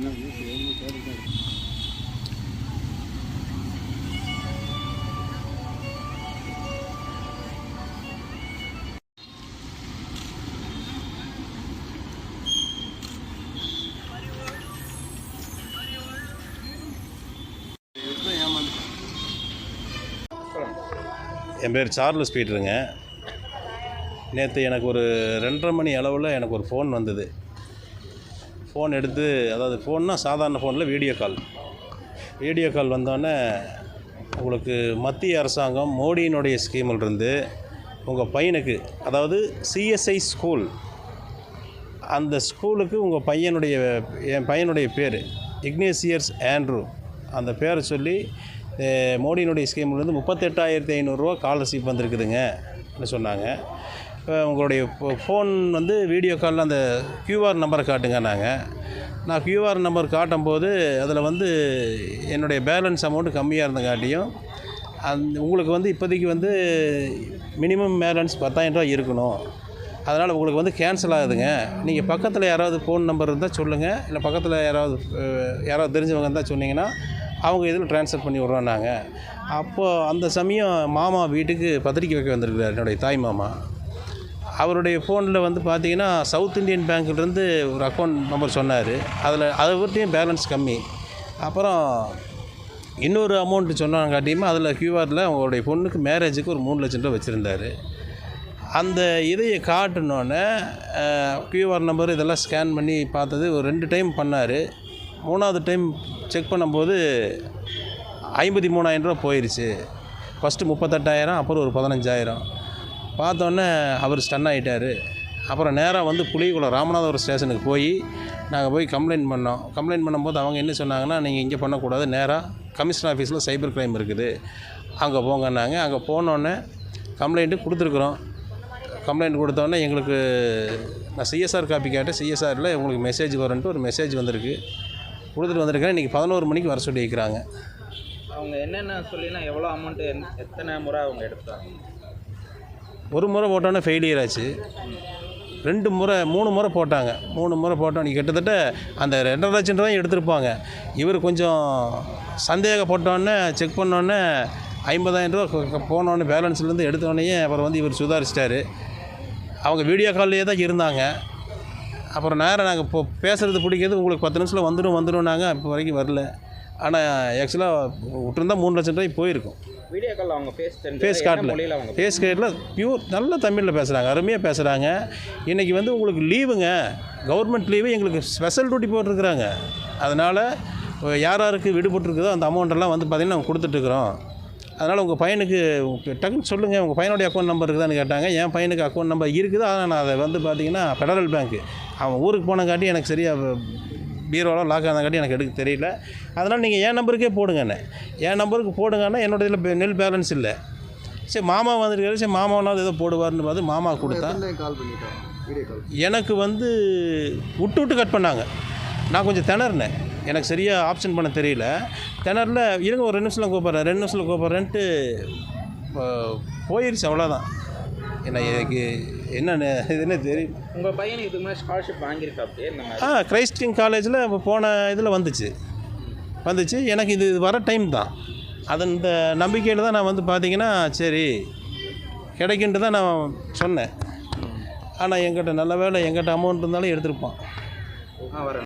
என் பேர் சார்லஸ் பீட்டருங்க. நேற்று எனக்கு ஒரு ரெண்டரை மணி அளவில் எனக்கு ஒரு ஃபோன் வந்தது. ஃபோன் எடுத்து அதாவது ஃபோன்னா சாதாரண ஃபோனில் வீடியோ கால் வீடியோ கால் வந்தோடனே உங்களுக்கு மத்திய அரசாங்கம் மோடியினுடைய ஸ்கீமிலிருந்து உங்கள் பையனுக்கு அதாவது சிஎஸ்ஐ ஸ்கூல் அந்த ஸ்கூலுக்கு உங்கள் பையனுடைய என் பையனுடைய பேர் இக்னேசியர்ஸ் ஆண்ட்ரூ அந்த பேரை சொல்லி மோடியினுடைய ஸ்கீம்லேருந்து முப்பத்தெட்டாயிரத்தி ஐநூறுரூவா ஸ்காலர்ஷிப் வந்திருக்குதுங்க சொன்னாங்க. உங்களுடைய ஃபோன் வந்து வீடியோ காலில் அந்த கியூஆர் நம்பரை காட்டுங்க நாங்கள் நான் கியூஆர் நம்பர் காட்டும்போது அதில் வந்து என்னுடைய பேலன்ஸ் அமௌண்ட்டு கம்மியாக இருந்தங்காட்டியும் அந் உங்களுக்கு வந்து இப்போதைக்கு வந்து மினிமம் பேலன்ஸ் பத்தாயிரம் ரூபாய் இருக்கணும். அதனால் உங்களுக்கு வந்து கேன்சல் ஆகுதுங்க. நீங்கள் பக்கத்தில் யாராவது ஃபோன் நம்பர் இருந்தால் சொல்லுங்கள் இல்லை பக்கத்தில் யாராவது யாராவது தெரிஞ்சவங்க இருந்தால் சொன்னீங்கன்னா அவங்க இதில் ட்ரான்ஸ்ஃபர் பண்ணி விட்றோம் நாங்கள் அப்போது அந்த சமயம் மாமா வீட்டுக்கு பத்திரிக்கை வைக்க வந்திருக்கிறார் என்னுடைய தாய் மாமா. அவருடைய ஃபோனில் வந்து பார்த்தீங்கன்னா சவுத் இந்தியன் பேங்க்லேருந்து ஒரு அக்கௌண்ட் நம்பர் சொன்னார். அதில் அதை விட்டையும் பேலன்ஸ் கம்மி. அப்புறம் இன்னொரு அமௌண்ட்டு சொன்னாங்காட்டியுமே அதில் கியூஆரில் அவங்களுடைய பொண்ணுக்கு மேரேஜுக்கு ஒரு மூணு லட்சம் ரூபா வச்சுருந்தாரு. அந்த இதையை காட்டினோன்னே கியூஆர் நம்பர் இதெல்லாம் ஸ்கேன் பண்ணி பார்த்தது ஒரு ரெண்டு டைம் பண்ணார். மூணாவது டைம் செக் பண்ணும்போது ஐம்பத்தி மூணாயிரம் ரூபா போயிடுச்சு ஃபஸ்ட்டு முப்பத்தெட்டாயிரம் அப்புறம் ஒரு பதினஞ்சாயிரம். பார்த்தோன்னே அவர் ஸ்டன் ஆகிட்டார் அப்புறம் நேராக வந்து புளியகுளம் ராமநாதபுரம் ஸ்டேஷனுக்கு போய் நாங்கள் போய் கம்ப்ளைண்ட் பண்ணோம். கம்ப்ளைண்ட் பண்ணும்போது அவங்க என்ன சொன்னாங்கன்னா நீங்கள் இங்கே பண்ணக்கூடாது. நேராக கமிஷனர் ஆஃபீஸில் சைபர் க்ரைம் இருக்குது. அங்கே போங்கன்னாங்க. அங்கே போனோடனே கம்ப்ளைண்ட்டு கொடுத்துருக்குறோம். கம்ப்ளைண்ட் கொடுத்தோன்னே எங்களுக்கு நான் சிஎஸ்ஆர் காப்பி கேட்டேன். சிஎஸ்ஆரில் உங்களுக்கு மெசேஜ் வரும்ன்ட்டு ஒரு மெசேஜ் வந்திருக்கு. கொடுத்துட்டு வந்திருக்கேன் இன்றைக்கி பதினோரு மணிக்கு வர சொல்லி வைக்கிறாங்க அவங்க என்னென்ன சொல்லினா எவ்வளோ அமௌண்ட்டு எத்தனை முறை அவங்க எடுத்தாங்க? ஒரு முறை போட்டோன்னே ஃபெயிலியர் ஆச்சு. ரெண்டு முறை மூணு முறை போட்டாங்க. மூணு முறை போட்டோன்னே கிட்டத்தட்ட அந்த ரெண்டரை லட்சம் ரூபாய் எடுத்திருப்பாங்க. இவர் கொஞ்சம் சந்தேகப்பட்டோன்னே செக் பண்ணோன்னே ஐம்பதாயிரம் ரூபா போனோடனே பேலன்ஸ்லேருந்து எடுத்தோடனே அப்புறம் வந்து இவர் சுதாரிச்சிட்டாரு. அவங்க வீடியோ கால்லேயே தான் இருந்தாங்க. அப்புறம் நேரம் நாங்கள் இப்போ பேசுகிறது பிடிக்கிறது உங்களுக்கு பத்து நிமிஷத்தில் வந்துடும் வந்துடும் நாங்கள் இப்போ வரைக்கும் வரல. ஆனால் ஆக்சுவலாக விட்டுருந்தா மூணு லட்சம் ரூபாய் போயிருக்கும். வீடியோ கால் அவங்க ஃபேஸ் ஃபேஸ் அவங்க ஃபேஸ் காட்டில் பியூர் நல்ல தமிழில் பேசுகிறாங்க அருமையாக பேசுகிறாங்க இன்றைக்கி வந்து உங்களுக்கு லீவுங்க கவர்மெண்ட் லீவு எங்களுக்கு ஸ்பெஷல் டியூட்டி போட்டிருக்கிறாங்க. அதனால் யார் யாருக்கு விடுபட்டுருக்குதோ அந்த அமௌண்ட்டெல்லாம் வந்து பார்த்திங்கன்னா நாங்கள் கொடுத்துட்ருக்குறோம் அதனால் உங்கள் பையனுக்கு டக்குன்னு சொல்லுங்கள் உங்கள் பையனுடைய அக்கௌண்ட் நம்பர் இருக்குதான்னு கேட்டாங்க. என் பையனுக்கு அக்கௌண்ட் நம்பர் இருக்குது ஆனால் நான் அதை வந்து பார்த்தீங்கன்னா ஃபெடரல் பேங்க்கு அவன் ஊருக்கு போனங்காட்டி எனக்கு சரியாக பீரோலாம் லாக் ஆனங்காட்டி எனக்கு எடுக்க தெரியல. அதனால் நீங்கள் என் நம்பருக்கே போடுங்கண்ணே. என் நம்பருக்கு போடுங்கன்னா என்னோட இதில் நெல் பேலன்ஸ் இல்லை. சரி மாமா வந்திருக்காரு. சரி மாமாவனாவது ஏதோ போடுவார்னு பார்த்து மாமா கொடுத்தா கால் பண்ணிட்டோம்? எனக்கு வந்து விட்டு விட்டு கட் பண்ணாங்க. நான் கொஞ்சம் திணறினேன் எனக்கு சரியாக ஆப்ஷன் பண்ண தெரியல. திணறல இருங்க ஒரு ரெண்டு நிமிஷத்தில் கூப்பிட்றேன். ரெண்டு நிமிஷத்தில் கூப்பிட்றேன்ட்டு போயிருச்சு அவ்வளோதான் என்ன எனக்கு என்ன இதுன்னு தெரியும் உங்கள் இதுக்கு முன்னாடி ஸ்காலர்ஷிப் ஆ கிரைஸ்ட் கிங் காலேஜில் போன இதில் வந்துச்சு. வந்துச்சு. எனக்கு இது வர டைம் தான். அது இந்த நம்பிக்கையில் தான் நான் வந்து பார்த்தீங்கன்னா சரி கிடைக்குன்ட்டு தான் நான் சொன்னேன். ஆனால் எங்கிட்ட நல்ல வேலை எங்கிட்ட அமௌண்ட் இருந்தாலும் எடுத்திருப்பான். ஆ வரேன்.